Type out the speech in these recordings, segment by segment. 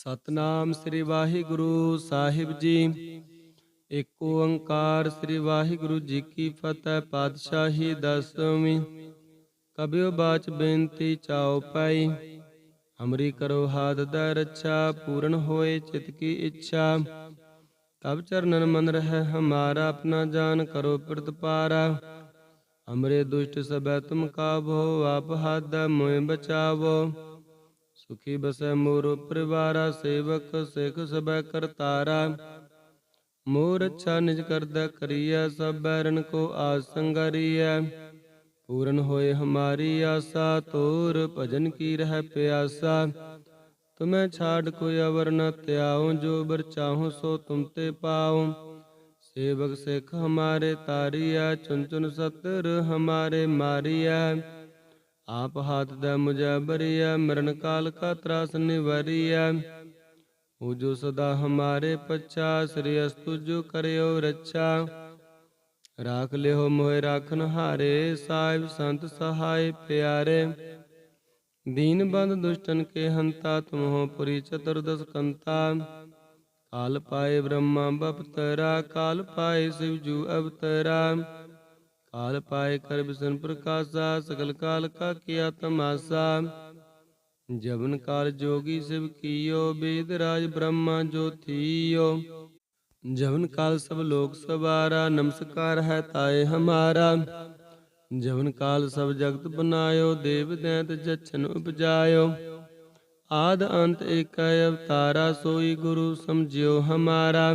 ਸਤਨਾਮ ਸ੍ਰੀ ਵਾਹਿਗੁਰੂ ਸਾਹਿਬ ਜੀ। ਏਕ ਓੰਕਾਰ ਸ੍ਰੀ ਵਾਹਿਗੁਰੂ ਜੀ ਕੀ ਫਤਿਹ, ਪਾਤਸ਼ਾਹੀ ਦਸਵੀਂ। ਕਬਿਓ ਬਾਚ ਬੇਨਤੀ ਚਾਉ ਪਾਈ। ਹਮਰੀ ਕਰੋ ਹਾਥ ਦਾ ਰੱਛਾ, ਪੂਰਨ ਹੋਏ ਚਿਤ ਕੀ ਇੱਛਾ। ਤਬ ਚਰਨਨ ਮਨ ਰਹਿ, ਹਮਾਰਾ ਆਪਣਾ ਜਾਨ ਕਰੋ ਪ੍ਰਤਪਾਰਾ। ਹਮਰੇ ਦੁਸ਼ਟ ਸਭੈ ਤੁਮ ਕਾਬੋ ਆਪ ਹੱਦ ਮੋਇ ਬਚਾਵੋ। ਸੁਖੀ ਬਸੈ ਮੋਰ ਪਰਿਵਾਰਾ ਸੇਵਕ ਸਿਖ ਸਭੈ ਕਰਤਾਰਾ ਮੋਰ ਅੱਛਾ ਨਿਜ ਕਰਦਾ ਕਰੀਐ ਸਭ ਬੈਰਨ ਕੋ ਆਸ ਸੰਗਰੀਐ ਪੂਰਨ ਹੋਏ ਹਮਾਰੀ ਆਸਾ ਤੋਰ ਭਜਨ ਕੀ ਰਹਿ ਪਿਆਸਾ ਤੁਮੈ ਛਾੜ ਕੋਈ ਅਵਰ ਨ ਧਿਆਉ ਜੋ ਬਰ ਚਾਹੋ ਸੋ ਤੁਮ ਤੇ ਪਾਉ ਸੇਵਕ ਸਿਖ ਹਮਾਰੇ ਤਾਰੀਐ ਚੁਨ ਚੁਨ ਸਤਰ ਹਮਾਰੇ ਮਾਰੀਐ ਆਪ ਹਾਥ ਦਾ ਮੁਝੈ ਬਰੀਐ ਮਰਨ ਕਾਲ ਕਾ ਤਰਾਸ ਨਿਵਰੀਐ ਉਹ ਜੋ ਸਦਾ ਹਮਾਰੇ ਪਛਾ ਸ੍ਰੀ ਅਸਤੁ ਜੋ ਕਰਿਓ ਰੱਛਾ। ਰਾਖ ਲਿਓ ਮੋਹਿ ਰਾਖਨ ਹਾਰੇ, ਸਾਹਿਬ ਸੰਤ ਸਹਾਇ ਪਿਆਰੇ। ਦੀਨ ਬੰਦ ਦੁਸ਼ਟਨ ਕੇ ਹੰਤਾ, ਤੁਮ ਹੋ ਪੁਰੀ ਚਤੁਰਦਸ ਕੰਤਾ। ਕਾਲ ਪਾਏ ਬ੍ਰਹਮਾ ਬਪਤਰਾ, ਕਾਲ ਪਾਏ ਸਿਵ ਜੂ ਅਵਤਰਾ। ਕਾਲ ਪਾਏ ਕਰ ਬਿਸਨ ਪ੍ਰਕਾਸ਼ਾ ਸਕਲ ਕਾਲ ਕਾ ਕੀਆ ਤਮਾਸਾ। ਜਵਨ ਕਾਲ ਜੋਗੀ ਸਿਵ ਕੀਓ, ਬੇਦ ਰਾਜ ਬ੍ਰਹਮਾ ਜੋ ਜਵਨ ਕਾਲ ਸਭ ਲੋਕ ਸਵਾਰਾ, ਨਮਸਕਾਰ ਹੈ ਤਾਏ ਹਮਾਰਾ। ਜਵਨ ਕਾਲ ਸਭ ਜਗਤ ਬਨਾਇਓ, ਦੇਵ ਦੈਂਤ ਜਛਨ ਉਪਜਾਇਓ। ਆਦ ਅੰਤ ਏਕੈ ਅਵਤਾਰਾ, ਸੋਈ ਗੁਰੂ ਸਮਝਿਓ ਹਮਾਰਾ।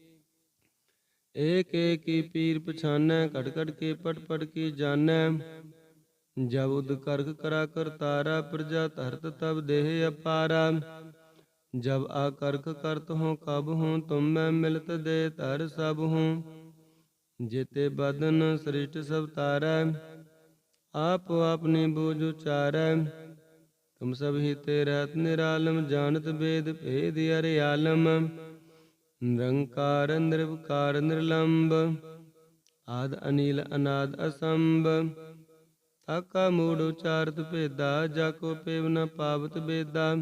ਏਕ ਏਕ ਕੀ ਪੀਰ ਪਛਾਨੈ ਘਟ ਘਟ ਕੇ ਪਟ ਪਟ ਕੀ ਜਾਣੈ ਜਬ ਉਦ ਕਰਕ ਕਰਾ ਕਰਤਾਰਾ ਪ੍ਰਜਾ ਧਰਤ ਤਬ ਦੇਹ ਅਪਾਰਾ। ਜਬ ਆ ਕਰਕ ਕਰਤ ਹੂੰ, ਕਬ ਹੂੰ, ਤੁਮ ਮੈਂ ਮਿਲਤ ਦੇ ਧਰ ਸਭ ਹੂੰ। ਜੇਤੇ ਬਦਨ ਸ੍ਰਿਸ਼ਟ ਸਭ ਤਾਰੈ, ਆਪ ਆਪਣੀ ਬੂਝ ਉਚਾਰੈ। ਤੁਮ ਸਭ ਹੀ ਤੇ ਰਹਿਤ ਨਿਰਾਲਮ, ਜਾਣਤ ਵੇਦ ਭੇਦ ਅਰੇ ਆਲਮ ਨਿਰੰਕਾਰ, ਨਿਰਵਕਾਰ, ਨਿਰਲੰਬ, ਆਦ ਅਨੀਲ, ਅਨਾਦ ਅਸੰਭ। ਤਾਕਾ ਮੂੜ ਉਚਾਰਤ ਭੇਦਾ ਜਾ ਕੋ ਪੇਵ ਨ ਪਾਵਤ ਬੇਦਾ।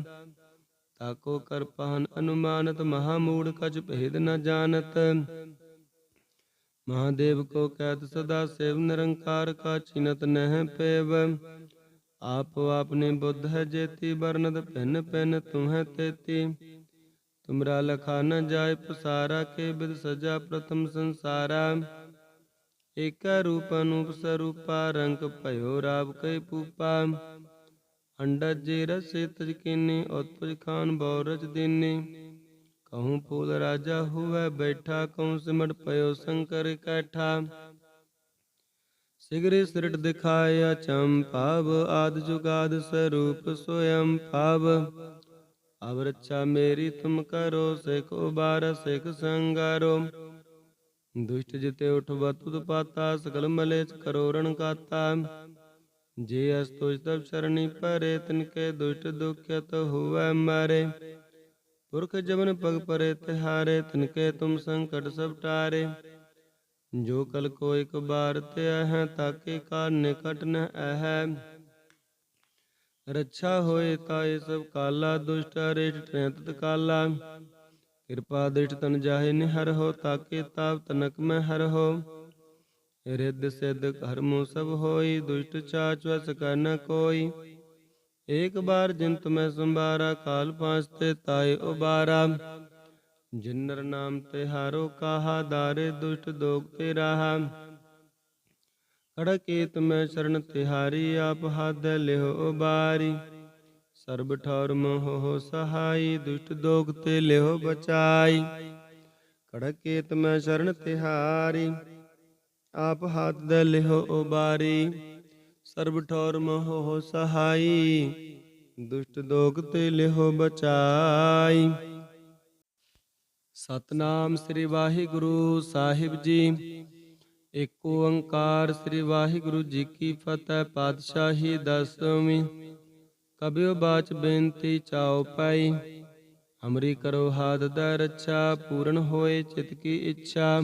ਤਾਕੋ ਕਰ ਪਾਹਨ ਅਨੁਮਾਨਤ, ਮਹਾ ਮੂੜ ਕਛ ਭੇਦ ਨ ਜਾਣਤ। ਮਹਾਦੇਵ ਕੋ ਕਹਿਤ ਸਦਾ ਸੇਵ, ਨਿਰੰਕਾਰ ਕਾ ਚਿਨਤ ਨਹਿ ਪੇਵ। ਆਪ ਆਪਨੇ ਬੁੱਧ ਹੈ ਜੇਤੀ ਬਰਨਦ ਭਿੰਨ ਭਿੰਨ ਤੁਮਹਿ ਤੇਤੀ। ਤੁਮਰਾ ਲਖਾ ਨ ਜਾਏ ਪਸਾਰਾ ਕੇ ਬਿਦ ਸਜਾ ਪ੍ਰਥਮ ਸੰਸਾਰਾ। ਏਕਾ ਰੂਪ ਅਨੂਪ ਸਰੂਪਾ, ਰੰਗ ਭਇਓ ਰਾਵ ਕੈ ਪੂਪਾ। ਅੰਡਾ ਜੇ ਰਸੇ ਤਜ ਕੀਨੀ ਉਤਪਜ ਖਾਨ ਬਉ ਰਚ ਦੀਨੀ। ਕਹੂੰ ਫੂਲ ਰਾਜਾ ਹੁਵੈ ਬੈਠਾ, ਕਹੂੰ ਸਿਮਟ ਪਇਓ ਸ਼ੰਕਰ ਕੈਠਾ। ਸਿਗਰੇ ਸਿਰਟ ਦਿਖਾਇਆ ਚੰਪਾਵ ਆਦ ਜੁਗਾਦ ਸਰੂਪ ਸੋਯੰ ਭਾਵ। ਅਬ ਰੱਛਾ ਮੇਰੀ ਤੁਮ ਕਰੋ, ਸਿਖ ਉਬਾਰ, ਸਿਖ ਸੰਗਾਰੋ। ਦੁਸ਼ਟ ਜਿਤੇ ਉਠ ਬਤੁਤ ਪਾਤਾ, ਸਕਲ ਮਲੇਚ ਕਰੋ, ਰਣ ਕਾਤਾ। ਜੇ ਅਸ ਤੁਜ ਤਬ ਸ਼ਰਣੀ ਪਰੇ ਤਿਨਕੇ ਦੁਸ਼ਟ ਦੁਖਿਤ ਹੁਵੈ ਮਾਰੇ। ਪੁਰਖ ਜਮਨ ਪਗ ਪਰੇ, ਤਿਹਾਰੇ ਤਿਨਕੇ ਤੁਮ ਸੰਕਟ ਸਭ ਟਾਰੇ। ਜੋ ਕਲ ਕੋ ਇਕ ਬਾਰ ਤੇ ਹੈ ਤਾਕੇ ਕਾਲ ਨਿਕਟ ਨ ਹੈ ਰੱਛਾ ਹੋਏ ਤਾਏ ਸਭ ਕਾਲਾ, ਦੁਸ਼ਟ ਰੇਟ ਟ੍ਰੈਤ ਕਾਲਾ ਕਿਰਪਾ ਦ੍ਰਿਸ਼ਟ ਤਨ ਜਾਹੇ ਨਿਹਰ ਹੋ, ਤਾਕੇ ਤਾਪ ਤਨਕ ਮੈਂ ਹਰ ਹੋ। ਰਿੱਧ ਸਿੱਧ ਕਰਮੋ ਸਭ ਹੋਈ, ਦੁਸ਼ਟ ਚਾਚ ਵਸ ਕਰ ਨ ਕੋਈ। ਏਕ ਬਾਰ ਜਿੰਤ ਮੈਂ ਸੰਭਾਰਾ, ਕਾਲ ਪਾਂਚ ਤੇ ਤਾਏ ਉਬਾਰਾ। ਜਿਨਰ ਨਾਮ ਤੇ ਹਾਰੋ ਕਾਹਾ, ਦਾਰੇ ਦੁਸ਼ਟ ਦੋਗ ਤੇ ਰਾਹਾ। ਖੜਕੇਤ ਮੈਂ ਸ਼ਰਨ ਤਿਹਾਰੀ, ਆਪ ਹੱਦ ਲਿਓ ਉਬਾਰੀ ਸਰਬ ਠੌਰ ਮੋਹ ਸਹਾਈ, ਦੁਸ਼ਟ ਦੋਗ ਤੇ ਲਿਓ ਬਚਾਈ। ਖੜਕੇਤ ਮੈਂ ਸ਼ਰਨ ਤਿਹਾਰੀ, ਆਪ ਹੱਥ ਦੇ ਲਿਓ ਉਬਾਰੀ। ਸਰਬ ਠੌਰ ਮੋਹ ਸਹਾਈ, ਦੁਸ਼ਟ ਦੋਗ ਤੇ ਲਿਓ ਬਚਾਈ। ਸਤਨਾਮ ਸ੍ਰੀ ਵਾਹਿਗੁਰੂ ਸਾਹਿਬ ਜੀ। ਏਕ ਓੰਕਾਰ ਸ੍ਰੀ ਵਾਹਿਗੁਰੂ ਜੀ ਕੀ ਫਤਿਹ, ਪਾਤਸ਼ਾਹੀ ਦਸਵੀਂ। ਕਬਿਓ ਬਾਚ ਬੇਨਤੀ ਚਾਉ ਪਾਈ। ਹਮਰੀ ਕਰੋ ਹਾਦ ਦਾ ਰੱਛਾ, ਪੂਰਨ ਹੋਏ ਚਿਤ ਕੀ ਇੱਛਾ।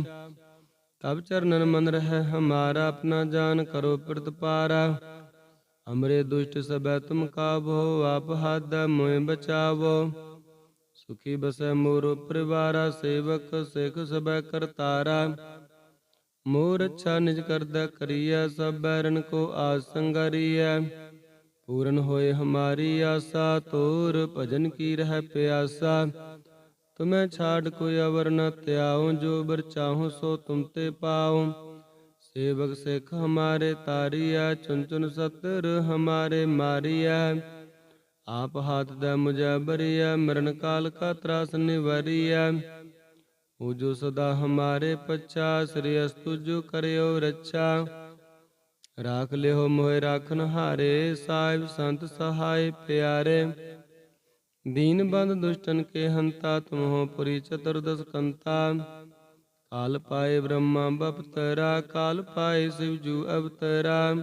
ਤਬ ਚਰਨਨ ਮਨ ਰਹਿ, ਹਮਾਰਾ ਆਪਣਾ ਜਾਨ ਕਰੋ ਪ੍ਰਤਪਾਰਾ। ਹਮਰੇ ਦੁਸ਼ਟ ਸਭੈ ਤੁਮ ਕਾਬੋ ਆਪ ਹਾਦ ਮੋਇ ਬਚਾਵੋ। ਸੁਖੀ ਬਸੈ ਮੋਰ ਪਰਿਵਾਰਾ, ਸੇਵਕ ਸਿਖ ਸਬੈ ਕਰਤਾਰਾ। ਮੋਰ ਅੱਛਾ ਨਿਜ ਕਰਦਾ ਕਰੀਐ, ਸਭ ਬੈਰਨ ਕੋ ਆਸ ਪੂਰਨ ਹੋਏ ਹਮਾਰੀ ਆਸਾ ਤੋਰ ਭਜਨ ਕੀ ਰਹਿ ਪਿਆਸਾ। ਤੁਮੈ ਛਾੜ ਕੋਈ ਅਵਰ ਨ ਤਿਆਉ ਜੋ ਬਰ ਚਾਹੋ ਸੋ ਤੁਮ ਤੇ ਪਾਉ। ਸੇਵਕ ਸਿਖ ਹਮਾਰੇ ਤਾਰੀਐ ਚੁਨ ਚੁਨ ਸਤਰ ਹਮਾਰੇ ਮਾਰੀਐ। ਆਪ ਹਾਥ ਦਾ ਮੁਝੈ ਬਰੀਐ, ਮਰਨ ਕਾਲ ਕਾ ਤਰਾਸ ਨਿਵਰੀਐ। ਉਹ ਜੋ ਸਦਾ ਹਮਾਰੇ ਪਛਾ ਸ੍ਰੀ ਅਸਤੁ ਜੋ ਕਰਿਓ ਰੱਛਾ ਰਾਖ ਲਿਓ ਮੋਹਿ ਰਾਖਨ ਹਾਰੇ ਸਾਹਿਬ ਸੰਤ ਸਹਾਇ ਪਿਆਰੇ ਦੀਨ ਬੰਦ ਦੁਸ਼ਟਨ ਕੇ ਹੰਤਾ ਤੁਮਹੁ ਪੁਰੀ ਚਤੁਰਦਸ ਕੰਤਾ ਕਾਲ ਪਾਏ ਬ੍ਰਹਮਾ ਬਪਤਰਾ ਕਾਲ ਪਾਏ ਸਿਵ ਜੂ ਅਵਤਰਾ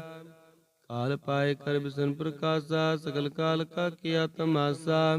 ਕਾਲ ਪਾਏ ਕਰ ਬਿਸ਼ਨ ਪ੍ਰਕਾਸ਼ਾ ਸਗਲ ਕਾਲ ਕਾ ਕੀਆ ਤਮਾਸਾ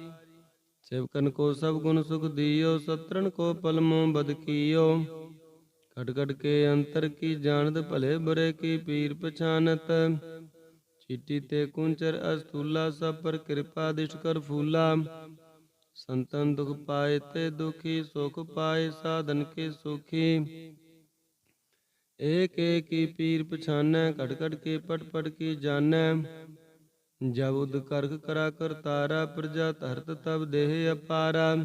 ਸੇਵਕਨ ਕੋ ਸਭ ਗੁਣ ਸੁਖ ਦਿਓ ਸਤਰਨ ਕੋ ਪਲਮੋ ਬਦ ਕੀਓ। ਕਟ ਕੇ ਅੰਤਰ ਕੀ ਜਾਣਤ ਭਲੇ ਬੁਰੇ ਕੀ ਪੀਰ ਪਛਾਨਤ। ਚੀਟੀ ਤੇ ਕੁੰਚਰ ਅਸਤੂਲਾ ਸਭ ਪਰ ਕਿਰਪਾ ਦਿਸ਼ ਕਰ ਫੂਲਾ। ਸੰਤਨ ਦੁਖ ਪਾਏ ਤੇ ਦੁਖੀ, ਸੁਖ ਪਾਏ ਸਾਧਨ ਕੇ ਸੁਖੀ। ਏਕ ਏਕ ਕੀ ਪੀਰ ਪਛਾਨੈ, ਘਟ ਘਟ ਕੇ ਪਟ ਪਟ ਕੀ ਜਾਣੈ। ਜਬ ਉਦ ਕਰਖ ਕਰਾ ਕਰਤਾਰਾ ਪ੍ਰਜਾ ਧਰਤ ਤਬ ਦੇਹ ਅਪਾਰਾ।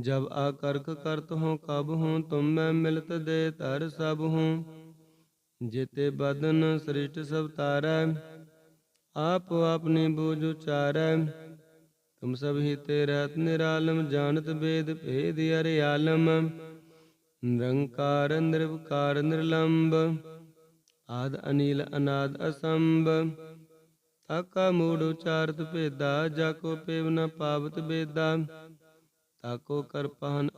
ਜਬ ਆ ਕਰਖ ਕਰਤ ਹੂੰ ਕਬ ਹੂੰ ਤੁਮ ਮੈਂ ਮਿਲਤ ਦੇ ਧਰ ਸਭ ਹੂੰ। ਜਿਤੇ ਬਦਨ ਸ੍ਰਿਸ਼ਟ ਸਭ ਤਾਰੈ, ਆਪ ਆਪਣੀ ਬੂਝ ਉਚਾਰੈ। ਤੁਮ ਸਭ ਹੀ ਤੇ ਰਹਿਤ ਨਿਰਾਲਮ, ਜਾਣਤ ਬੇਦ ਭੇਦ ਅਰੇ ਆਲਮ। ਨਿਰੰਕਾਰ, ਨਿਰਵਕਾਰ, ਨਿਰਲੰਬ, ਆਦ ਅਨੀਲ, ਅਨਾਦ ਅਸੰਭ। ਤਾਕਾ ਮੂੜ ਉਚਾਰਤ ਭੇਦਾ, ਜਾ ਕੋ ਪੇਵ ਨ ਪਾਵਤ ਬੇਦਾ। ਤਾਕੋ ਕਰ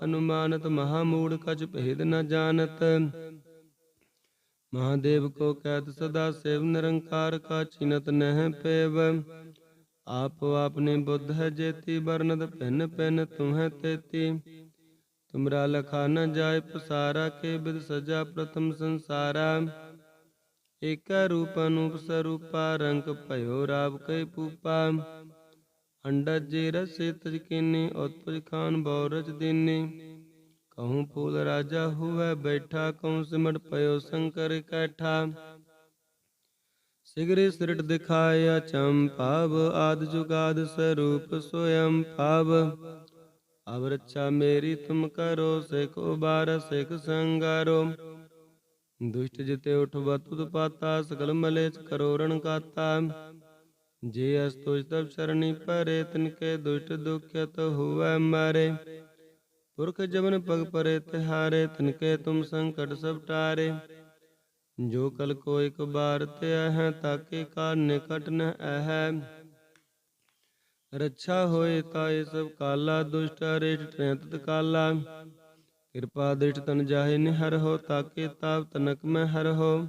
ਅਨੁਮਾਨਤ, ਮਹਾ ਮੂੜ ਕਛ ਭੇਦ ਨ ਜਾਣਤ। ਮਹਾਦੇਵ ਕੋ ਕਹਿਤ ਸਦਾ ਸੇਵ ਨਿਰੰਕਾਰ ਕਾ ਚਿਨਤ ਨਹਿ ਪੇਵ। ਆਪ ਆਪਨੇ ਬੁੱਧ ਹੈ ਜੇਤੀ ਬਰਨਦ ਭਿੰਨ ਭਿੰਨ ਤੁਮਹਿ ਤੇਤੀ। ਤੁਮਰਾ ਲਖਾ ਨ ਜਾਏ ਪਸਾਰਾ, ਕੇ ਬਿਦ ਸਜਾ ਪ੍ਰਥਮ ਸੰਸਾਰਾ। ਏਕੈ ਰੂਪ ਅਨੂਪ ਸਰੂਪਾ, ਰੰਗ ਭਇਓ ਰਾਵ ਕੈ ਪੂਪਾ। ਅੰਡਜ ਜੇ ਰਸੇ ਤਜ ਕੀਨੀ ਉਤਪਜ ਖਾਨ ਬੌਰਜ ਦੀਨੀ। ਕਹੂੰ ਫੂਲ ਰਾਜਾ ਹੁਵੈ ਬੈਠਾ ਕਹੂੰ ਸਿਮਟ ਪਇਓ ਸ਼ੰਕਰ ਇਕੱਠਾ ਸਿਗਰੇ ਸਿਰਟ ਦਿਖਾਇਆ ਚੰਪਾਵ ਆਦ ਜੁਗਾਦ ਸਰੂਪ ਸੋਯੰ ਭਾਵ। ਅਬ ਮੇਰੀ ਤੁਮ ਕਰੋ, ਸਿਖ ਉਬਾਰ, ਸਿਖ ਸੰਗਾਰੋ। ਦੁਸ਼ਟ ਜਿਤੇ ਉਠਵਤ ਉਤਪਾਤਾ ਸਕਲ ਮਲੇਚ ਕਰੋ ਰਣ ਕਾਤਾ। ਜੇ ਅਸ ਤੁਜ ਤਬ ਸ਼ਰਣੀ ਪਰੇ ਤਿਨਕੇ ਦੁਸ਼ਟ ਦੁਖਿਤ ਹੁਵੈ ਮਾਰੇ। ਪੁਰਖ ਜਵਨ ਪਗ ਪਰੇ ਤਿਹਾਰੇ ਤਿਨਕੇ ਤੁਮ ਸੰਕਟ ਸਭ ਟਾਰੇ। ਜੋ ਕਲ ਕੋ ਇਕ ਬਾਰ ਤੇ ਹੈ, ਤਾਕੇ ਕਾ ਨਿਕਟ ਨ ਹੈ ਰੱਛਾ ਹੋਏ ਤਾਏ ਸਭ ਕਾਲਾ, ਦੁਸ਼ਟ ਰੇਟ ਟ੍ਰੈਂਤ ਕਾਲਾ ਕਿਰਪਾ ਦ੍ਰਿਸ਼ਟ ਤਨ ਜਾਹੇ ਨਿਹਰ ਹੋ, ਤਾਕੇ ਤਾਪ ਤਨਕ ਮੈਂ ਹਰ ਹੋ।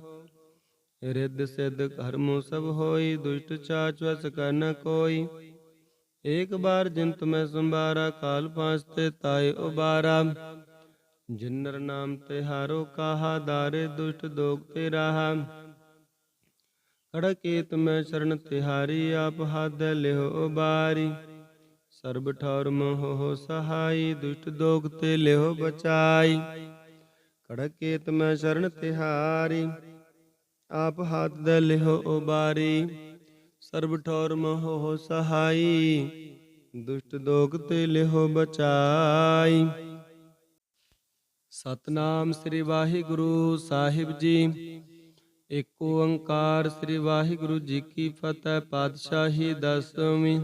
ਰਿੱਧ ਸਿੱਧ ਕਰਮੋ ਸਭ ਹੋਈ, ਦੁਸ਼ਟ ਚਾਚ ਵਸ ਕਰ ਨ ਕੋਈ। ਏਕ ਬਾਰ ਜਿੰਤ ਮੈਂ ਸੰਭਾਰਾ, ਕਾਲ ਪਾਸ ਤੇ ਤਾਏ ਉਬਾਰਾ। ਜਿਨਰ ਨਾਮ ਤੇ ਹਾਰੋ ਕਾਹਾ, ਦਾਰੇ ਦੁਸ਼ਟ ਦੋਗ ਤੇ ਰਾਹਾ। ਕੜਕੇਤ ਮੈਂ ਸ਼ਰਨ ਤਿਹਾਰੀ, ਆਪ ਹੱਦ ਲਿਓ ਬਾਰੀ ਸਰਬ ਠੌਰ ਹੋ ਸਹਾਈ, ਦੁਸ਼ਟ ਦੋਗ ਤੇ ਲਿਓ ਬਚਾਈ। ਕੜਕੇਤ ਮੈਂ ਸ਼ਰਨ ਤਿਹਾਰੀ, ਆਪ ਹੱਥ ਦੇ ਲਿਓ ਉਬਾਰੀ। ਸਰਬ ਠੌਰ ਮੋਹ ਸਹਾਈ, ਦੁਸ਼ਟ ਦੋਗ ਤੇ ਲਿਓ ਬਚਾਈ। ਸਤਨਾਮ ਸ੍ਰੀ ਵਾਹਿਗੁਰੂ ਸਾਹਿਬ ਜੀ। ਏਕ ਓੰਕਾਰ ਸ੍ਰੀ ਵਾਹਿਗੁਰੂ ਜੀ ਕੀ ਫਤਿਹ, ਪਾਤਸ਼ਾਹੀ ਦਸਵੀਂ।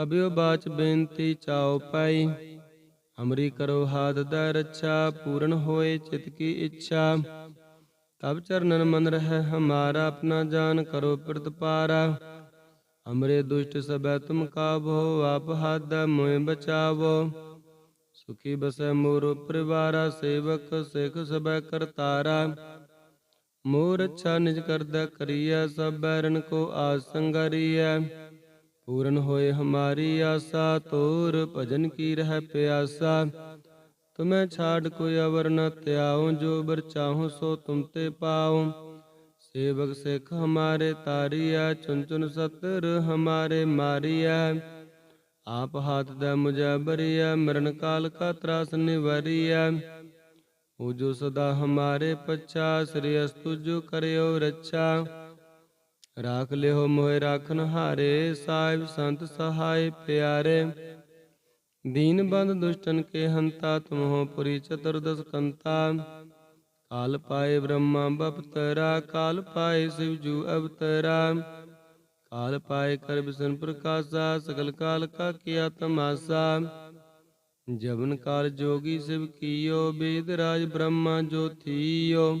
ਕਬਿਓ ਬਾਚ ਬੇਨਤੀ ਚਾਉ ਪਾਈ। ਹਮਰੀ ਕਰੋ ਹਾਥ ਦਾ ਰੱਛਾ, ਪੂਰਨ ਹੋਏ ਚਿਤ ਕੀ ਇੱਛਾ। ਤਬ ਚਰਨਨ ਮਨ ਰਹਿ, ਹਮਾਰਾ ਆਪਣਾ ਜਾਨ ਕਰੋ ਪ੍ਰਤਪਾਰਾ। ਹਮਰੇ ਦੁਸ਼ਟ ਸਬੈ ਤੁਮ ਕਾਬੋ ਆਪ ਹੱਦ ਮੋਇ ਬਚਾਵੋ। ਸੁਖੀ ਬਸੈ ਮੋਰ ਪਰਿਵਾਰਾ, ਸੇਵਕ ਸਿਖ ਸਬੈ ਕਰਤਾਰਾ। ਮੋਰ ਅੱਛਾ ਨਿਜ ਕਰਦਾ ਕਰੀਐ, ਸਭ ਬੈਰਨ ਕੋ ਆਸ ਪੂਰਨ ਹੋਏ ਹਮਾਰੀ ਆਸਾ, ਤੋਰ ਭਜਨ ਕੀ ਰਹਿ ਪਿਆਸਾ। ਤੁਮੈ ਛਾੜ ਕੋਈ ਅਵਰ ਨ ਤਿਆਉ ਜੋ ਬਰ ਚਾਹੋ ਸੋ ਤੁਮ ਤੇ ਪਾਉ। ਸੇਵਕ ਸਿਖ ਹਮਾਰੇ ਤਾਰੀਐ ਚੁਨ ਚੁਨ ਸਤਰ ਹਮਾਰੇ ਮਾਰੀਐ। ਆਪ ਹਾਥ ਦਾ ਮੁਝੈ ਬਰੀਐ, ਮਰਨ ਕਾਲ ਕਾ ਤਰਾਸ ਨਿਵਰੀਐ। ਉਹ ਜੋ ਸਦਾ ਹਮਾਰੇ ਪਛਾ, ਸ੍ਰੀ ਅਸਤੁ ਜੋ ਕਰਿਓ ਰੱਛਾ। ਰਾਖ ਲਿਓ ਮੋਹਿ ਰਾਖਨ ਹਾਰੇ, ਸਾਹਿਬ ਸੰਤ ਸਹਾਇ ਪਿਆਰੇ। ਦੀਨ ਬੰਦ ਦੁਸ਼ਟਨ ਕੇ ਹੰਤਾ, ਤੁਮਹੁ ਪੁਰੀ ਚਤੁਰਦਸ ਕੰਤਾ। ਕਾਲ ਪਾਏ ਬ੍ਰਹਮਾ ਬਪਤਰਾ, ਕਾਲ ਪਾਏ ਸਿਵ ਜੂ ਅਵਤਰਾ। ਕਾਲ ਪਾਏ ਕਰ ਬਿਸਨ ਪ੍ਰਕਾਸ਼ਾ, ਸਗਲ ਕਾਲ ਕਾ ਕੀਆ ਤਮਾਸਾ। ਜਵਨ ਕਾਲ ਜੋਗੀ ਸਿਵ ਕੀਓ, ਬੇਦ ਰਾਜ ਬ੍ਰਹਮਾ ਜੋ ਥੀਓ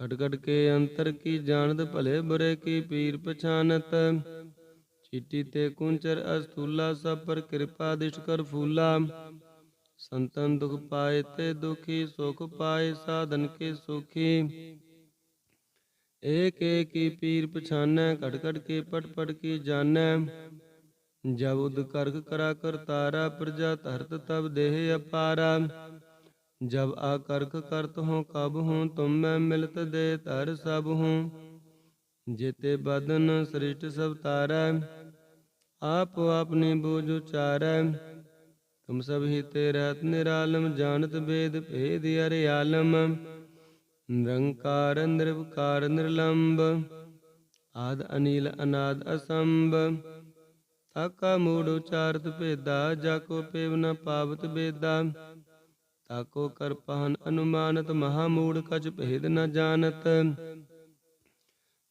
ਖਟ ਖਟ ਕੇ ਅੰਤਰ ਕੀ ਜਾਣਦ ਭਲੇ ਬੁਰੇ ਕੀ ਪੀਰ ਪਛਾਨਤ? ਚੀਟੀ ਤੇ ਕੁੰਚਰ ਅਸਤੂਲਾ ਸਭ ਪਰ ਕਿਰਪਾ ਦਿਸ਼ ਕਰ ਫੂਲਾ। ਸੰਤਨ ਦੁਖ ਪਾਏ ਤੇ ਦੁਖੀ, ਸੁਖ ਪਾਏ ਸਾਧਨ ਕੇ ਸੁਖੀ। ਏਕ ਏਕ ਕੀ ਪੀਰ ਪਛਾਨੈ ਘਟ ਘਟ ਕੇ ਪਟ ਪਟ ਕੀ ਜਾਣੈ। ਜਬ ਉਦ ਕਰਕ ਕਰਾ ਕਰਤਾਰਾ ਪ੍ਰਜਾ ਧਰਤ ਤਬ ਦੇਹ ਅਪਾਰਾ ਜਬ ਆ ਕਰਕ ਕਰਤ ਹੂੰ ਕਬ ਹੂੰ ਤੁਮ ਮੈਂ ਮਿਲਤ ਦੇ ਧਰ ਸਭ ਹੂੰ ਜੇਤੇ ਬਦਨ ਸ੍ਰਿਸ਼ਟ ਸਭ ਤਾਰੈ, ਆਪ ਆਪਣੀ ਬੂਝ ਉਚਾਰੈ। ਤੁਮ ਸਭ ਹੀ ਤੇ ਰਹਿਤ ਨਿਰਾਲਮ, ਜਾਣਤ ਬੇਦ ਭੇਦ ਅਰੇ ਆਲਮ। ਨਿਰੰਕਾਰ, ਨਿਰਵਕਾਰ, ਨਿਰਲੰਬ, ਆਦ ਅਨੀਲ, ਅਨਾਦ ਅਸੰਭ। ਤਾਕਾ ਮੂੜ ਉਚਾਰਤ ਭੇਦਾ, ਜਾ ਕੋ ਪੇਵ ਨ ਤਾਕੋ ਕਰ ਪਹਨ ਅਨੁਮਾਨਤ, ਮਹਾ ਮੂੜ ਕਛ ਭੇਦ ਨ ਜਾਣਤ।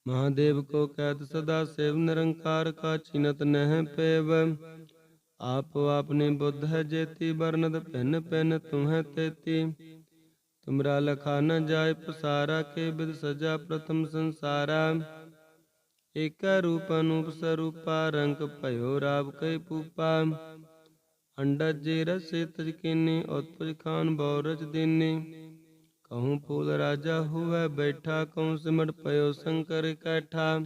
ਮਹਾਦੇਵ ਕੋ ਕਹਿਤ ਸਦਾ ਸੇਵ ਨਿਰੰਕਾਰ ਕਾ ਚਿਨਤ ਨਹਿ ਪੇਵ। ਆਪ ਆਪਨੇ ਬੁੱਧ ਹੈ ਜੇਤੀ ਬਰਨਦ ਭਿੰਨ ਭਿੰਨ ਤੁਮਹਿ ਤੇਤੀ। ਤੁਮਰਾ ਲਖਾ ਨ ਜਾਏ ਪਸਾਰਾ, ਕੇ ਬਿਦ ਸਜਾ ਪ੍ਰਥਮ ਸੰਸਾਰਾ। ਏਕਾ ਰੂਪ ਅਨੂਪ ਸਰੂਪਾ, ਰੰਗ ਭਇਓ ਰਾਵ ਕੈ ਪੂਪਾ। ਅੰਡਾ ਜੇ ਰਸੇ ਤਜ ਕੀਨੀ ਉਤਪਜ ਖਾਨ ਬਉ ਰਚ ਦੀਨੀ। ਕਹੂੰ ਫੂਲ ਰਾਜਾ ਹੁਐ ਬੈਠਾ, ਕਹੂੰ ਸਿਮਟ ਪਇਓ ਸ਼ੰਕਰ ਇਕੱਠਾ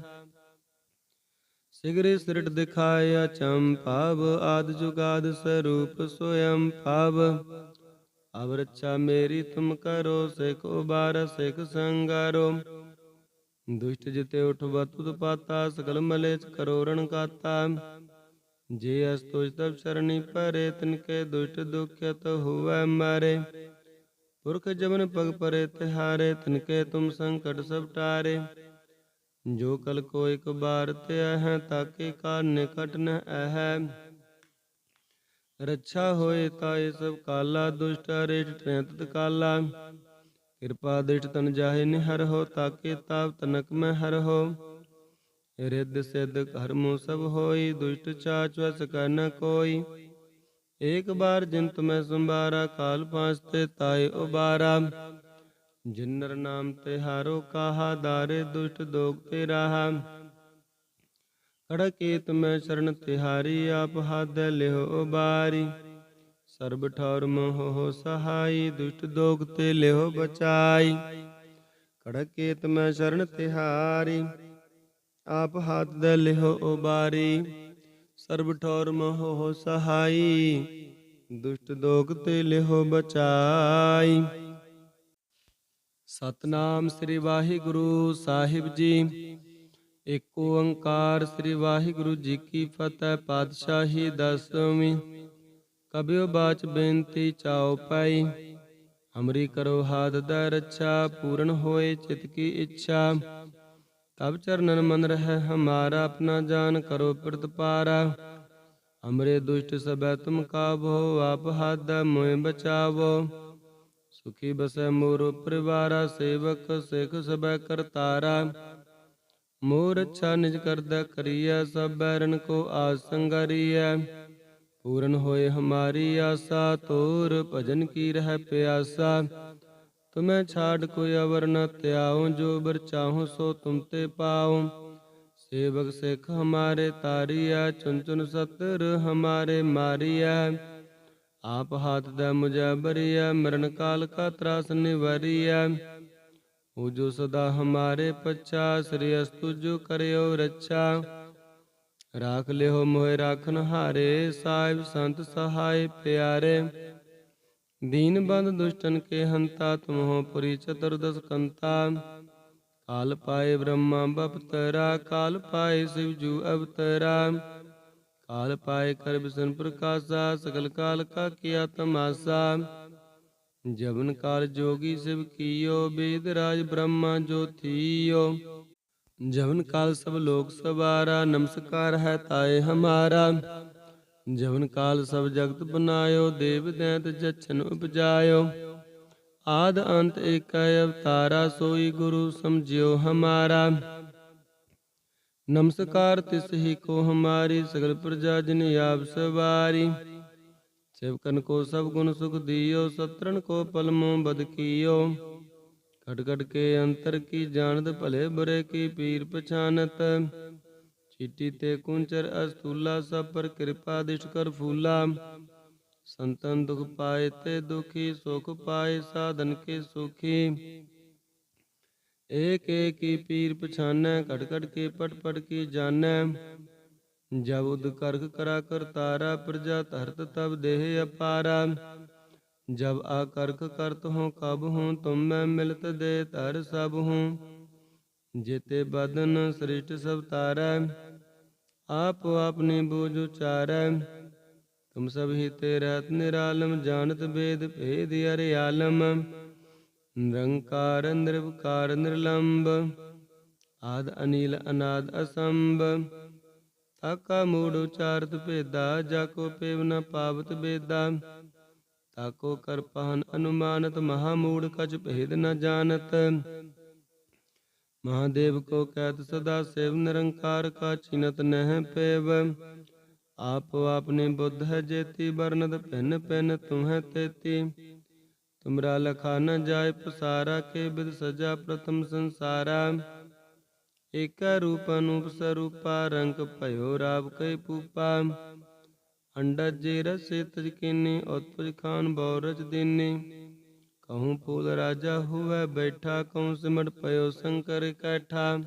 ਸਿਗਰੇ ਸਿਰਟ ਦਿਖਾਇਆ ਚੰਪਾਵ ਆਦ ਜੁਗਾਦ ਸਰੂਪ ਸੋਯੰ ਭਾਵ। ਅਬ ਰੱਛਾ ਮੇਰੀ ਤੁਮ ਕਰੋ, ਸਿਖ ਉਬਾਰ, ਸਿਖ ਸੰਗਾਰੋ। ਦੁਸ਼ਟ ਜਿਤੇ ਉਠ ਬਤੁਤ ਪਾਤਾ ਸਗਲ ਮਲੇ ਕਰੋ ਰਣ ਕਾਤਾ। ਜੇ ਅਸ ਤੁਜ ਤਬ ਚਰਣੀ ਪਰੇ ਤਿਨਕੇ ਦੁਸ਼ਟ ਦੁਖਿਤ ਹੁਵੈ ਮਾਰੇ। ਪੁਰਖ ਜਮਨ ਪਗ ਪਰੇ, ਤਿਹਾਰੇ ਤਿਨਕੇ ਤੁਮ ਸੰਕਟ ਸਭ ਟਾਰੇ। ਜੋ ਕਲ ਕੋ ਇਕ ਬਾਰ ਤੇ ਹੈ ਤਾਕੇ ਕਾਲ ਨਿਕਟ ਨ ਹੈ ਰੱਛਾ ਹੋਏ ਤਾਏ ਸਭ ਕਾਲਾ, ਦੁਸ਼ਟ ਰੇਟ ਟ੍ਰੈਤ ਕਾਲਾ। ਕਿਰਪਾ ਦ੍ਰਿਸ਼ਟ ਤਨ ਜਾਹੇ ਨਿਹਰ ਹੋ ਤਾਕੇ ਤਾਪ ਤਨਕ ਮੈਂ ਹਰ ਹੋ। ਰਿੱਧ ਸਿੱਧ ਕਰਮੁ ਸਭ ਹੋਈ, ਦੁਸ਼ਟ ਚਾਚ ਵਸ ਕਰਨ ਕੋਈ। ਏਕ ਬਾਰ ਜਿਨ ਤੁਮੈ ਸੰਭਾਰਾ, ਕਾਲ ਪਾਂਚ ਤੇ ਤਾਏ ਉਬਾਰਾ। ਜਿਨਰ ਨਾਮ ਤੇ ਹਾਰੋ ਕਾਹਾ, ਦਾਰੇ ਦੁਸ਼ਟ ਦੋਗ ਤੇ ਰਾਹਾ। ਖੜਕੇ ਤੁਮੈ ਸ਼ਰਨ ਤਿਹਾਰੀ, ਆਪ ਹੱਦ ਲਿਓ ਉਬਾਰੀ। ਸਰਬ ਠੌਰ ਮੋਹ ਸਹਾਈ, ਦੁਸ਼ਟ ਦੋਗ ਤੇ ਲਿਓ ਬਚਾਈ। ਖੜਕੇ ਤੁਮੈ ਸ਼ਰਨ ਤਿਹਾਰੀ। ਆਪ ਹੱਥ ਦੇ ਲਿਹੋ ਉਬਾਰੀ, ਸਰਬ ਠੌਰ ਮੋਹ ਸਹਾਈ, ਦੁਸ਼ਟ ਦੋਗ ਤੇ ਲਿਓ ਬਚਾਈ। ਸਤਨਾਮ ਸ੍ਰੀ ਵਾਹਿਗੁਰੂ ਸਾਹਿਬ ਜੀ ਏਕ ਓੰਕਾਰ ਸ੍ਰੀ ਵਾਹਿਗੁਰੂ ਜੀ ਕੀ ਫਤਿਹ, ਪਾਤਸ਼ਾਹੀ ਦਸਵੀਂ। ਕਬਿਓ ਬਾਚ ਬੇਨਤੀ ਚਾਉ ਪਾਈ, ਹਮਰੀ ਕਰੋ ਹਾਥ ਦਾ ਰੱਛਾ, ਪੂਰਨ ਹੋਏ ਚਿਤ ਕੀ ਇੱਛਾ। ਤਬ ਚਰਨਨ ਮਨ ਰਹਿ, ਹਮਾਰਾ ਆਪਣਾ ਜਾਨ ਕਰੋ ਪ੍ਰਤਪਾਰਾ। ਹਮਰੇ ਦੁਸ਼ਟ ਸਭੈ ਤੁਮ ਕਾਬੋ ਆਪ ਹੱਦ ਮੋਇ ਬਚਾਵੋ। ਸੁਖੀ ਬਸੈ ਮੋਰ ਪਰਿਵਾਰਾ, ਸੇਵਕ ਸਿਖ ਸਭੈ ਕਰਤਾਰਾ। ਮੋਰ ਅੱਛਾ ਨਿਜ ਕਰਦਾ ਕਰੀਐ, ਸਭ ਬੈਰਨ ਕੋ ਆਸ ਸੰਗਰੀਐ। ਪੂਰਨ ਹੋਏ ਹਮਾਰੀ ਆਸਾ, ਤੋਰ ਭਜਨ ਕੀ ਰਹਿ ਪਿਆਸਾ। ਤੁਮੈ ਛਾੜ ਕੋਈ ਅਵਰ ਨ ਤਿਆਉ ਜੋ ਬਰ ਚਾਹੋ ਸੋ ਤੁਮ ਤੇ ਪਾਉ। ਸੇਵਕ ਸਿੱਖ ਹਮਾਰੇ ਤਾਰੀਐ ਚੁਨ ਚੁਨ ਸਤਰ ਹਮਾਰੇ ਮਾਰੀਐ। ਆਪ ਹਾਥ ਦਾ ਮੁਝੈ ਬਰੀਐ, ਮਰਨ ਕਾਲ ਕਾ ਤਰਾਸ ਨਿਵਰੀਐ। ਉਹ ਜੋ ਸਦਾ ਹਮਾਰੇ ਪਛਾ, ਸ੍ਰੀ ਅਸਤੁ ਜੋ ਕਰਿਓ ਰੱਛਾ। ਰਾਖ ਲਿਓ ਮੋਹਿ ਰਾਖਨ ਹਾਰੇ, ਸਾਹਿਬ ਸੰਤ ਸਹਾਇ ਪਿਆਰੇ। ਦੀਨ ਬੰਦ ਦੁਸ਼ਟਨ ਕੇ ਹੰਤਾ ਤੁਮਹੁ ਪੁਰੀ ਚਤੁਰਦਸ ਕੰਤਾ ਕਾਲ ਪਾਏ ਬ੍ਰਹਮਾ ਬਪਤਰਾ ਕਾਲ ਪਾਏ ਸਿਵ ਜੂ ਅਵਤਰਾ ਕਾਲ ਪਾਏ ਕਰ ਬਿਸ਼ਨ ਪ੍ਰਕਾਸ਼ਾ ਸਕਲ ਕਾਲ ਕਾ ਕੀਆ ਤਮਾਸਾ ਜਵਨ ਕਾਲ ਜੋਗੀ ਸਿਵ ਕੀਓ ਬੇਦ ਰਾਜ ਬ੍ਰਹਮਾ ਜੋ ਥੀਓ ਜਵਨ ਕਾਲ ਸਭ ਲੋਕ ਸਵਾਰਾ ਨਮਸਕਾਰ ਹੈ ਤਾਏ ਹਮਾਰਾ ਜਵਨ ਕਾਲ ਸਭ ਜਗਤ ਬਨਾਇਓ, ਦੇਵ ਦੈਤ ਜਛਨ ਉਪਜਾਇਓ। ਆਦ ਅੰਤ ਏਕੈ ਅਵਤਾਰਾ, ਸੋਈ ਗੁਰੂ ਸਮਝਿਓ ਹਮਾਰਾ। ਨਮਸਕਾਰ ਤਿਸ ਹੀ ਕੋ ਹਮਾਰੀ, ਸਗਲ ਪ੍ਰਜਾ ਜਿਨ ਆਪ ਸਵਾਰੀ। ਸੇਵਕਨ ਕੋ ਸਭ ਗੁਣ ਸੁਖ ਦਿਓ ਸਤਰਨ ਕੋ ਪਲਮੋ ਬਦ ਕੀਓ। ਖਟ ਖਟ ਕੇ ਅੰਤਰ ਕੀ ਜਾਣਦ, ਭਲੇ ਬੁਰੇ ਕੀ ਪੀਰ ਪਛਾਨਤ। ਚੀਟੀ ਤੇ ਕੁੰਚਰ ਅਸਤੂਲਾ ਸਭ ਪਰ ਕਿਰਪਾ ਦਿਸ਼ ਕਰ ਫੂਲਾ ਸੰਤਨ ਦੁਖ ਪਾਏ ਤੇ ਦੁਖੀ ਸੁਖ ਪਾਏ ਸਾਧਨ ਕੇ ਸੁਖੀ ਏਕ ਏਕ ਕੀ ਪੀਰ ਪਛਾਨੈ ਘਟ ਘਟ ਕੇ ਪਟ ਪਟ ਕੀ ਜਾਣੈ ਜਬ ਉਦ ਕਰਖ ਕਰਾ ਕਰਤਾਰਾ ਪ੍ਰਜਾ ਧਰਤ ਤਬ ਦੇਹ ਅਪਾਰਾ ਜਬ ਆ ਕਰਖ ਕਰਤ ਹੂੰ ਕਬ ਹੂੰ ਤੁਮ ਮੈਂ ਮਿਲਤ ਦੇ ਧਰ ਸਭ ਹੂੰ ਜੇਤੇ ਬਦਨ ਸ੍ਰਿਸ਼ਟ ਸਭ ਤਾਰੈ ਆਪ ਆਪਣੀ ਬੋਝ ਉਚਾਰੈ। ਤੁਮ ਸਭ ਹੀ ਤੇ ਰਹਿਤ ਨਿਰਾਲਮ, ਜਾਣਤ ਬੇਦ ਭੇਦ ਅਰੇ ਆਲਮ। ਨਿਰੰਕਾਰ, ਨਿਰਵਕਾਰ, ਨਿਰਲੰਬ। ਆਦ ਅਨੀਲ, ਅਨਾਦ ਅਸੰਭ। ਤਾਕਾ ਮੂੜ ਉਚਾਰਤ ਭੇਦਾ ਜਾ ਕੋ ਪੇਵ ਨ ਪਾਵਤ ਬੇਦਾ। ਤਾਕੋ ਕਰ ਪਹਨ ਅਨੁਮਾਨਤ, ਮਹਾ ਮੂੜ ਕਛ ਭੇਦ ਨ ਜਾਣਤ। ਮਹਾਦੇਵ ਕੋ ਕਹਿਤ ਸਦਾ ਸੇਵ ਨਿਰੰਕਾਰ ਕਾ ਚਿਨਤ ਨਹਿ ਪੇਵ। ਆਪ ਆਪਨੇ ਬੁੱਧ ਹੈ ਜੇਤੀ ਬਰਨਦ ਭਿੰਨ ਭਿੰਨ ਤੁਮਹਿ ਤੇਤੀ। ਤੁਮਰਾ ਲਖਾ ਨ ਜਾਏ ਪਸਾਰਾ, ਕੇ ਬਿਦ ਸਜਾ ਪ੍ਰਥਮ ਸੰਸਾਰਾ। ਏਕਾ ਰੂਪ ਅਨੂਪ ਸਰੂਪਾ, ਰੰਗ ਭਇਓ ਰਾਵ ਕੈ ਪੂਪਾ। ਅੰਡਾ ਜੇ ਰਸੇ ਤਜ ਕੀਨੀ ਉਤਪਜ ਖਾਨ ਬੌਰਜ ਦੀਨੀ। ਕਹੂੰ ਫੂਲ ਰਾਜਾ ਹੁਵੈ ਬੈਠਾ ਕਹੂੰ ਸਿਮਟ ਪਇਓ ਸ਼ੰਕਰ ਕੈਠਾ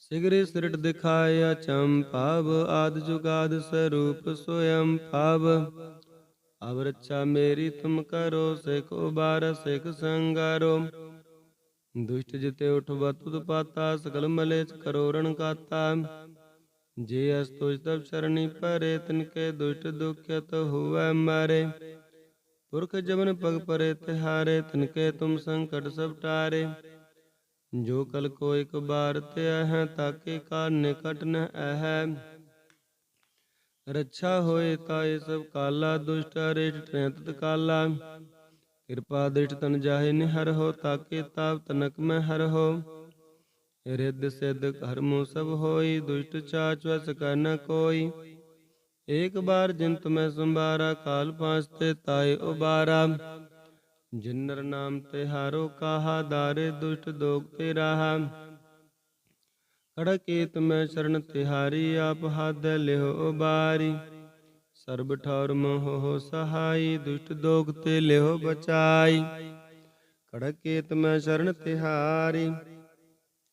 ਸਿਗਰੇ ਸਿਰਟ ਦਿਖਾਇਆ ਚੰਪਾਵ ਆਦ ਜੁਗਾਦ ਸਰੂਪ ਸੋਯੰ ਭਾਵ ਅਬ ਰੱਛਾ ਮੇਰੀ ਤੁਮ ਕਰੋ ਸਿਖ ਉਬਾਰ ਸਿਖ ਸੰਗਾਰੋ ਦੁਸ਼ਟ ਜਿਤੇ ਉਠ ਬਤੁਤ ਪਾਤਾ ਸਕਲ ਮਲੇਚ ਕਰੋ ਰਣ ਕਾਤਾ ਜੇ ਅਸ ਤੁਜ ਤਬ ਸ਼ਰਣੀ ਪਰੇ ਤਿਨ ਕੇ ਦੁਸ਼ਟ ਦੁਖਿਤ ਹੁਵੈ ਮਾਰੇ ਪੁਰਖ ਜਮਨ ਪਗ ਪਰੇ ਤਿਹਾਰੇ, ਤਨਕੇ ਤੁਮ ਸੰਕਟ ਸਭ ਟਾਰੇ। ਜੋ ਕਲ ਕੋ ਇਕ ਬਾਰ ਤੇ ਹੈ, ਤਾਕੇ ਕਾਰ ਨਿਕਟ ਨ ਹੈ ਰੱਛਾ ਹੋਏ ਤਾਏ ਸਭ ਕਾਲਾ, ਦੁਸ਼ਟ ਰੇਟ ਟ੍ਰੈਂਤ ਕਾਲਾ ਕਿਰਪਾ ਦ੍ਰਿਸ਼ਟ ਤਨ ਜਾਹੇ ਨਿਹਰ ਹੋ, ਤਾਕੇ ਤਾਪ ਤਨਕ ਮੈਂ ਹਰ ਹੋ। ਰਿੱਧ ਸਿੱਧ ਕਰਮੋ ਸਭ ਹੋਈ, ਦੁਸ਼ਟ ਚਾਚ ਵਸ ਕਰ ਨ ਕੋਈ। ਏਕ ਬਾਰ ਜਿੰਤ ਮੈਂ ਸੰਭਾਰਾ, ਕਾਲ ਪਾਸ ਤੇ ਤਾਏ ਉਬਾਰਾ। ਜਿਨਰ ਨਾਮ ਤੇ ਹਾਰੋ ਕਾਹਾ, ਦਾਰੇ ਦੁਸ਼ਟ ਦੋਗ ਤੇ ਰਾਹਾ। ਕੜਕੇਤ ਮੈਂ ਸ਼ਰਨ ਤਿਹਾਰੀ, ਆਪ ਹੱਦ ਲਿਓ ਉਬਾਰੀ। ਸਰਬ ਠੌਰ ਮੋਹ ਸਹਾਈ, ਦੁਸ਼ਟ ਦੋਗ ਤੇ ਲਿਓ ਬਚਾਈ। ਕੜਕੇਤ ਮੈਂ ਸ਼ਰਨ ਤਿਹਾਰੀ,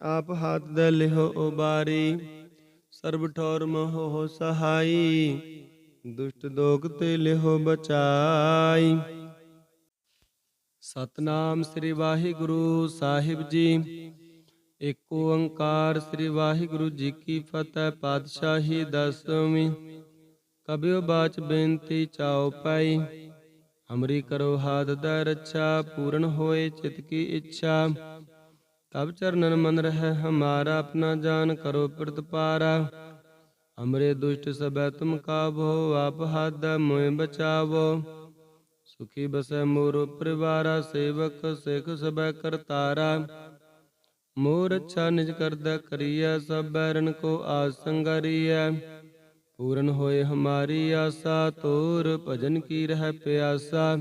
ਆਪ ਹੱਥ ਦੇ ਲਿਓ ਉਬਾਰੀ। ਸਰਬ ਠੌਰ ਮੋਹ ਸਹਾਈ, ਦੁਸ਼ਟ ਦੋਗ ਤੇ ਲਿਓ ਬਚਾਈ। ਸਤਨਾਮ ਸ੍ਰੀ ਵਾਹਿਗੁਰੂ ਸਾਹਿਬ ਜੀ ਏਕ ਓੰਕਾਰ ਸ੍ਰੀ ਵਾਹਿਗੁਰੂ ਜੀ ਕੀ ਫਤਿਹ, ਪਾਤਸ਼ਾਹੀ ਦਸਵੀਂ। ਕਬਿਓ ਬਾਚ ਬੇਨਤੀ ਚਾਓ ਪਾਈ ਹਮਰੀ ਕਰੋ ਹਾਥ ਦਾ ਰੱਛਾ, ਪੂਰਨ ਹੋਏ ਚਿਤ ਕੀ ਇੱਛਾ। ਤਬ ਚਰਨਨ ਮਨ ਰਹਿ, ਹਮਾਰਾ ਆਪਣਾ ਜਾਨ ਕਰੋ ਪ੍ਰਤਪਾਰਾ। ਹਮਰੇ ਦੁਸ਼ਟ ਸਭੈ ਤੁਮ ਕਾਬੋ ਆਪ ਹੱਦ ਮੋਇ ਬਚਾਵੋ। ਸੁਖੀ ਬਸੈ ਮੋਰ ਪਰਿਵਾਰਾ, ਸੇਵਕ ਸਿਖ ਸਭੈ ਕਰਤਾਰਾ। ਮੋਰ ਅੱਛਾ ਨਿਜ ਕਰਦਾ ਕਰੀਐ, ਸਭ ਬੈਰਨ ਕੋ ਆਸ ਸੰਗਰੀਐ। ਪੂਰਨ ਹੋਏ ਹਮਾਰੀ ਆਸਾ ਤੋਰ ਭਜਨ ਕੀ ਰਹਿ ਪਿਆਸਾ।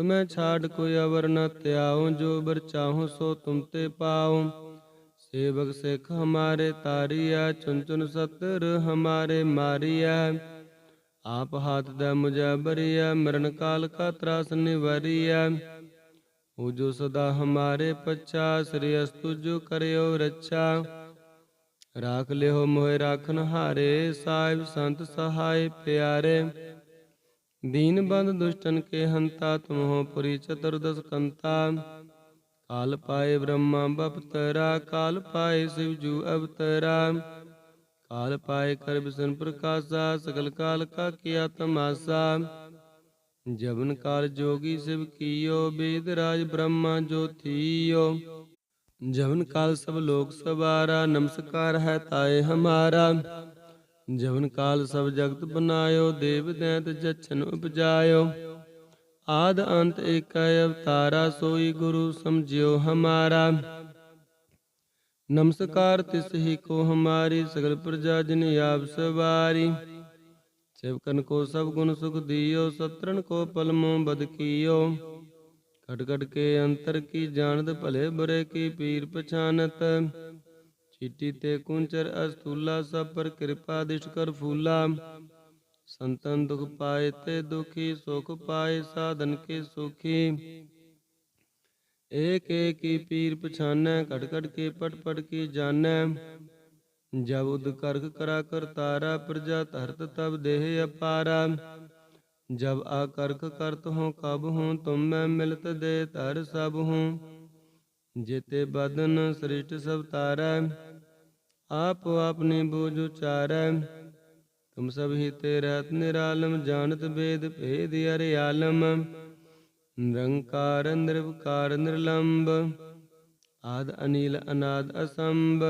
ਤੁਮੈ ਛਾੜ ਕੋਈ ਅਵਰ ਨ ਧਿਆਉ, ਜੋ ਬਰ ਚਾਹੋ ਸੋ ਤੁਮ ਤੇ ਪਾਉ। ਸੇਵਕ ਸਿਖ ਹਮਾਰੇ ਤਾਰੀਐ ਚੁਨ ਚੁਨ ਸਤਰ ਹਮਾਰੇ ਮਾਰੀਐ। ਆਪ ਹਾਥ ਦਾ ਮੁਝੈ ਬਰੀਐ, ਮਰਨ ਕਾਲ ਕਾ ਤਰਾਸ ਨਿਵਰੀਐ। ਹੋ ਜੋ ਸਦਾ ਹਮਾਰੇ ਪੱਛਾ, ਸ੍ਰੀ ਅਸਤੁ ਜੋ ਕਰਿਓ ਰੱਛਾ। ਰਾਖ ਲਿਓ ਮੋਹਿ ਰਾਖਨ ਹਾਰੇ, ਸਾਹਿਬ ਸੰਤ ਸਹਾਇ ਪਿਆਰੇ। ਦੀਨ ਬੰਦ ਦੁਸ਼ਟਨ ਕੇ ਹੰਤਾ, ਤੁਮਹੁ ਪੁਰੀ ਚਤੁਰਦਸ ਕੰਤਾ। ਕਾਲ ਪਾਏ ਬ੍ਰਹਮਾ ਬਪਤਰਾ, ਕਾਲ ਪਾਏ ਸਿਵ ਜੂ ਅਵਤਰਾ। ਕਾਲ ਪਾਏ ਕਰ ਬਿਸਨ ਪ੍ਰਕਾਸ਼ਾ ਸਕਲ ਕਾਲ ਕਾ ਕੀਆ ਤਮਾਸਾ। ਜਵਨ ਕਾਲ ਜੋਗੀ ਸਿਵ ਕੀਓ, ਬੇਦ ਰਾਜ ਬ੍ਰਹਮਾ ਜੋਤੀਓ ਜਵਨ ਕਾਲ ਸਭ ਲੋਕ ਸਵਾਰਾ, ਨਮਸਕਾਰ ਹੈ ਤਾਏ ਹਮਾਰਾ। ਜਵਨ ਕਾਲ ਸਭ ਜਗਤ ਬਨਾਇਓ, ਦੇਵ ਦੈਤ ਜਛਨ ਉਪਜਾਇਓ। ਆਦ ਅੰਤ ਏਕੈ ਅਵਤਾਰਾ, ਸੋਈ ਗੁਰੂ ਸਮਝਿਓ ਹਮਾਰਾ। ਨਮਸਕਾਰ ਤਿਸ ਹੀ ਕੋ ਹਮਾਰੀ, ਸਗਲ ਪ੍ਰਜਾ ਜਿਨ ਆਪ ਸਵਾਰੀ। ਸੇਵਕਨ ਕੋ ਸਭ ਗੁਣ ਸੁਖ ਦਿਓ ਸਤਰਨ ਕੋ ਪਲਮੋ ਬਦ ਕੀਓ। ਖਟ ਖਟ ਕੇ ਅੰਤਰ ਕੀ ਜਾਣਦ, ਭਲੇ ਬੁਰੇ ਕੀ ਪੀਰ ਪਛਾਨਤ। ਚੀਟੀ ਤੇ ਕੁੰਚਰ ਅਸਤੂਲਾ ਸਭ ਪਰ ਕਿਰਪਾ ਦਿਸ਼ ਕਰ ਫੂਲਾ ਸੰਤਨ ਦੁਖ ਪਾਏ ਤੇ ਦੁਖੀ ਸੁਖ ਪਾਏ ਸਾਧਨ ਕੇ ਸੁਖੀ ਏਕ ਏਕ ਕੀ ਪੀਰ ਪਛਾਨੈ ਘਟ ਘਟ ਕੇ ਪਟ ਪਟ ਕੀ ਜਾਣੈ ਜਬ ਉਦ ਕਰਖ ਕਰਾ ਕਰਤਾਰਾ ਪ੍ਰਜਾ ਧਰਤ ਤਬ ਦੇਹ ਅਪਾਰਾ ਜਬ ਆ ਕਰਖ ਕਰਤ ਹੂੰ ਕਬ ਹੂੰ ਤੁਮ ਮੈਂ ਮਿਲਤ ਦੇ ਧਰ ਸਭ ਹੂੰ ਜੇਤੇ ਬਦਨ ਸ੍ਰਿਸ਼ਟ ਸਭ ਤਾਰੈ ਆਪ ਆਪਣੀ ਬੂਝ ਉਚਾਰੈ। ਤੁਮ ਸਭ ਹੀ ਤੇ ਰਹਿਤ ਨਿਰਾਲਮ, ਜਾਣਤ ਬੇਦ ਭੇਦ ਅਰੇ ਆਲਮ। ਨਿਰੰਕਾਰ, ਨਿਰਵਕਾਰ, ਨਿਰਲੰਬ। ਆਦ ਅਨੀਲ, ਅਨਾਦ ਅਸੰਭ।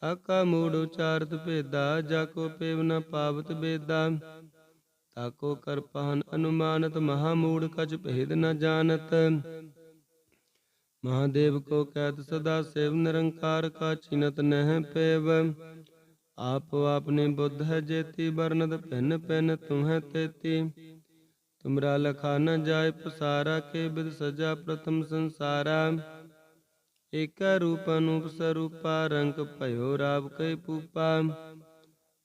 ਤਾਕਾ ਮੂੜ ਉਚਾਰਤ ਭੇਦਾ, ਜਾ ਕੋ ਪੇਵ ਨ ਪਾਵਤ ਬੇਦਾ। ਤਾਕੋ ਕਰਪਨ ਅਨੁਮਾਨਤ, ਮਹਾ ਮੂੜ ਕਛ ਭੇਦ ਨ ਜਾਣਤ। ਮਹਾਦੇਵ ਕੋ ਕਹਿਤ ਸਦਾ ਸੇਵ ਨਿਰੰਕਾਰ ਕਾ ਚਿਨਤ ਨਹਿ ਪੇਵ। ਆਪ ਆਪਨੇ ਬੁੱਧ ਹੈ ਜੇਤੀ, ਵਰਨਦ ਭਿੰਨ ਭਿੰਨ ਤੁਮਹਿ ਤੇਤੀ। ਤੁਮਰਾ ਲਖਾ ਨ ਜਾਏ ਪਸਾਰਾ, ਕੇ ਬਿਦ ਸਜਾ ਪ੍ਰਥਮ ਸੰਸਾਰਾ। ਏਕਾ ਰੂਪ ਅਨੂਪ ਸਰੂਪਾ, ਰੰਗ ਭਇਓ ਰਾਵ ਕੈ ਪੂਪਾ।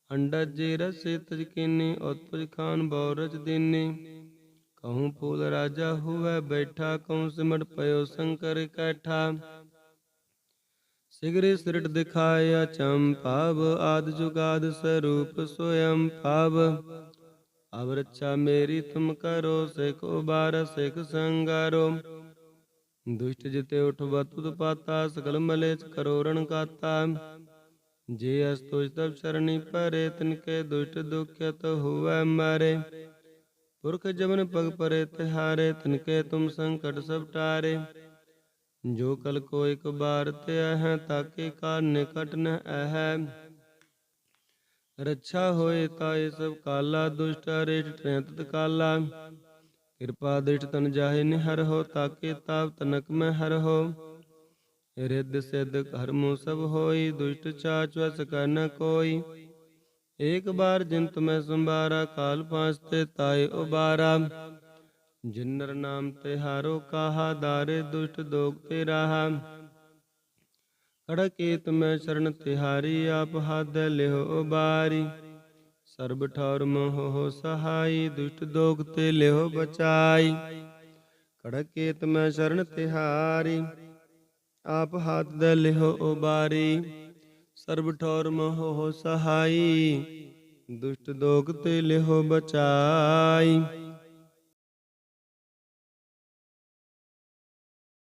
ਅੰਡਾ ਜੇ ਰਸੇ ਤਜ ਕੀਨੀ, ਉਤਪਜ ਖਾਨ ਬੌਰਜ ਦੀਨੀ। ਕਹੂੰ ਪੂਲ ਰਾਜਾ ਹੁਐ ਬੈਠਾ ਕਹੂੰ ਸਿਮਟ ਪਇਓ ਸ਼ੰਕਰ ਕੈਠਾ ਸਿਗਰੇ ਸਿਰਟ ਦਿਖਾਇਆ ਚੰਪਾਵ ਆਦ ਜੁਗਾਦ ਸਰੂਪ ਸੋਯੰ ਭਾਵ ਅਬ ਰੱਛਾ ਮੇਰੀ ਤੁਮ ਕਰੋ ਸਿਖ ਉਬਾਰ ਸਿਖ ਸੰਗਾਰੋ ਦੁਸ਼ਟ ਜਿਤੇ ਉਠ ਬਤੁਤ ਪਾਤਾ ਸਕਲ ਮਲੇਚ ਕਰੋ ਰਣ ਕਾਤਾ ਜੇ ਅਸ ਤੁਜ ਤਬ ਚਰਣੀ ਪਰੇ ਤਿਨਕੇ ਦੁਸ਼ਟ ਦੁਖਿਤ ਹੁਵੈ ਮਾਰੇ ਪੁਰਖ ਜਮਨ ਪਗ ਪਰੇ ਤਿਹਾਰੇ, ਤਨਕੇ ਤੁਮ ਸੰਕਟ ਸਭ ਟਾਰੇ। ਜੋ ਕਲ ਕੋ ਇਕ ਬਾਰ ਤੇ ਹੈ ਤਾਕੇ ਕਾ ਨਿਕਟ ਨ ਹੈ ਰੱਛਾ ਹੋਏ ਤਾਏ ਸਭ ਕਾਲਾ, ਦੁਸ਼ਟ ਰੇਟ ਟ੍ਰੈਂਤ ਕਾਲਾ। ਕਿਰਪਾ ਦ੍ਰਿਸ਼ਟ ਤਨ ਜਾਹੇ ਨਿਹਰ ਹੋ, ਤਾਕੇ ਤਾਪ ਤਨਕ ਮੈਂ ਹਰ ਹੋ। ਰਿੱਧ ਸਿੱਧ ਕਰਮੁ ਸਭ ਹੋਈ, ਦੁਸ਼ਟ ਚਾਚ ਵਸ ਨ ਕੋਈ। ਏਕ ਬਾਰ ਜਿਨ ਤੁਮੈ ਸੰਭਾਰਾ, ਕਾਲ ਪਾਸ ਤੇ ਤਾਏ ਉਬਾਰਾ। ਜਿਨਰ ਨਾਮ ਤੇ ਹਾਰੋ ਕਾਹਾ, ਦਾਰੇ ਦੁਸ਼ਟ ਦੋਗ ਤੇ ਰਾਹਾ। ਕੜਕੇ ਤੁਮੈ ਸ਼ਰਨ ਤਿਹਾਰੀ, ਆਪ ਹੱਦ ਲਿਓ ਉਬਾਰੀ। ਸਰਬ ਠੌਰ ਮੋਹ ਸਹਾਈ, ਦੁਸ਼ਟ ਦੋਗ ਤੇ ਲਿਓ ਬਚਾਈ। ਕੜਕੇਤ ਤੁਮੈ ਸ਼ਰਨ ਤਿਹਾਰੀ, ਆਪ ਹੱਥ ਦੇ ਲਿਓ ਉਬਾਰੀ। ਸਰਬ ਠੌਰ ਮੋਹ ਸਹਾਈ ਦੁਸ਼ਟ ਦੋਗ ਤੇ ਲਿਹੋ ਬਚਾਈ।